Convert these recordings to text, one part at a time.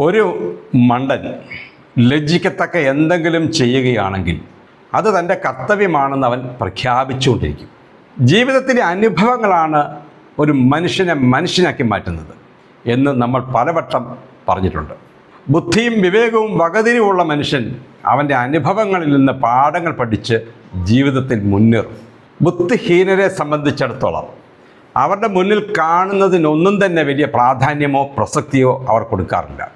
ഒരു മണ്ടൻ ലജ്ജിക്കത്തക്ക എന്തെങ്കിലും ചെയ്യുകയാണെങ്കിൽ അത് തന്റെ കർത്തവ്യമാണെന്ന് അവൻ പ്രഖ്യാപിച്ചുകൊണ്ടിരിക്കും. ജീവിതത്തിലെ അനുഭവങ്ങളാണ് ഒരു മനുഷ്യനെ മനുഷ്യനാക്കി മാറ്റുന്നത് എന്ന് നമ്മൾ പലവട്ടം പറഞ്ഞിട്ടുണ്ട്. ബുദ്ധിയും വിവേകവും വകതിരിവുമുള്ള മനുഷ്യൻ അവന്റെ അനുഭവങ്ങളിൽ നിന്ന് പാഠങ്ങൾ പഠിച്ച് ജീവിതത്തിൽ മുന്നേറും. ബുദ്ധിഹീനരെ സംബന്ധിച്ചിടത്തോളം അവരുടെ മുന്നിൽ കാണുന്നതിനൊന്നും തന്നെ വലിയ പ്രാധാന്യമോ പ്രസക്തിയോ അവർ കൊടുക്കാറില്ല.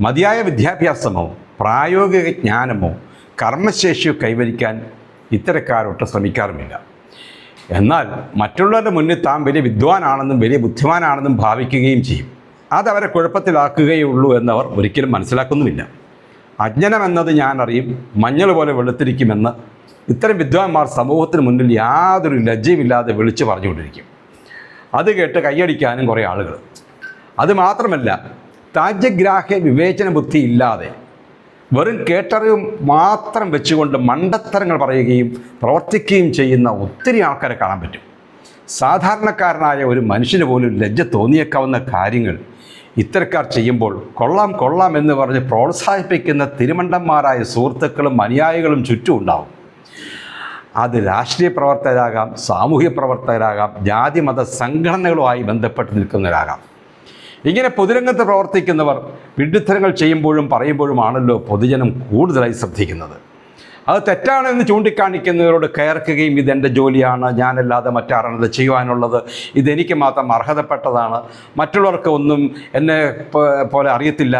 മതിയായ വിദ്യാഭ്യാസമോ പ്രായോഗിക ജ്ഞാനമോ കർമ്മശേഷിയോ കൈവരിക്കാൻ ഇത്തരക്കാരൊട്ട് ശ്രമിക്കാറുമില്ല. എന്നാൽ മറ്റുള്ളവരുടെ മുന്നിൽ താൻ വലിയ വിദ്വാനാണെന്നും വലിയ ബുദ്ധിമാനാണെന്നും ഭാവിക്കുകയും ചെയ്യും. അതവരെ കുഴപ്പത്തിലാക്കുകയുള്ളൂ എന്നവർ ഒരിക്കലും മനസ്സിലാക്കുന്നുമില്ല. അജ്ഞനമെന്നത് ഞാനറിയും മഞ്ഞൾ പോലെ വെളുത്തിരിക്കുമെന്ന് ഇത്തരം വിദ്വാൻമാർ സമൂഹത്തിന് മുന്നിൽ യാതൊരു ലജ്ജയുമില്ലാതെ വിളിച്ചു പറഞ്ഞുകൊണ്ടിരിക്കും. അത് കേട്ട് കൈയടിക്കാനും കുറേ ആളുകൾ. അത് മാത്രമല്ല താജ്യഗ്രാഹ്യ വിവേചന ബുദ്ധി ഇല്ലാതെ വെറും കേട്ടറിവ് മാത്രം വെച്ചുകൊണ്ട് മണ്ടത്തരങ്ങൾ പറയുകയും പ്രവർത്തിക്കുകയും ചെയ്യുന്ന ഒത്തിരി ആൾക്കാരെ കാണാൻ പറ്റും. സാധാരണക്കാരനായ ഒരു മനുഷ്യന് പോലും ലജ്ജ തോന്നിയേക്കാവുന്ന കാര്യങ്ങൾ ഇത്തരക്കാർ ചെയ്യുമ്പോൾ കൊള്ളാം കൊള്ളാം എന്ന് പറഞ്ഞ് പ്രോത്സാഹിപ്പിക്കുന്ന തിരുമണ്ടന്മാരായ സുഹൃത്തുക്കളും അനുയായികളും ചുറ്റും ഉണ്ടാവും. അത് രാഷ്ട്രീയ പ്രവർത്തകരാകാം സാമൂഹ്യ പ്രവർത്തകരാകാം ജാതി മത സംഘടനകളുമായി ബന്ധപ്പെട്ട് നിൽക്കുന്നവരാകാം. ഇങ്ങനെ പൊതുരംഗത്ത് പ്രവർത്തിക്കുന്നവർ വിഡ്ഢിത്തരങ്ങൾ ചെയ്യുമ്പോഴും പറയുമ്പോഴുമാണല്ലോ പൊതുജനം കൂടുതലായി ശ്രദ്ധിക്കുന്നത്. അത് തെറ്റാണെന്ന് ചൂണ്ടിക്കാണിക്കുന്നവരോട് കയർക്കുകയും ഇതെന്റെ ജോലിയാണ് ഞാനല്ലാതെ മറ്റാരാണ് ഇത് ചെയ്യുവാനുള്ളത് ഇതെനിക്ക് മാത്രം അർഹതപ്പെട്ടതാണ് മറ്റുള്ളവർക്ക് ഒന്നും എന്നെ പോലെ അറിയത്തില്ല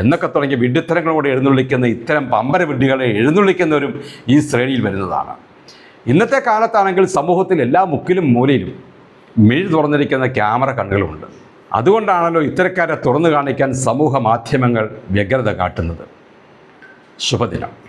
എന്നൊക്കെ തുടങ്ങിയ വിഡ്ഢിത്തരങ്ങളോട് എഴുന്നള്ളിക്കുന്ന ഇത്തരം പമ്പര വിഡ്ഢികളെ എഴുന്നള്ളിക്കുന്നവരും ഈ ശ്രേണിയിൽ വരുന്നതാണ്. ഇന്നത്തെ കാലത്താണെങ്കിൽ സമൂഹത്തിൽ എല്ലാ മുക്കിലും മൂലയിലും മിഴി തുറന്നിരിക്കുന്ന ക്യാമറ കണ്ണുകളുമുണ്ട് അതുകൊണ്ടാണല്ലോ ഇത്തരക്കാരെ തുറന്നു കാണിക്കാൻ സമൂഹ മാധ്യമങ്ങൾ വ്യഗ്രത കാട്ടുന്നത്. ശുഭദിനം.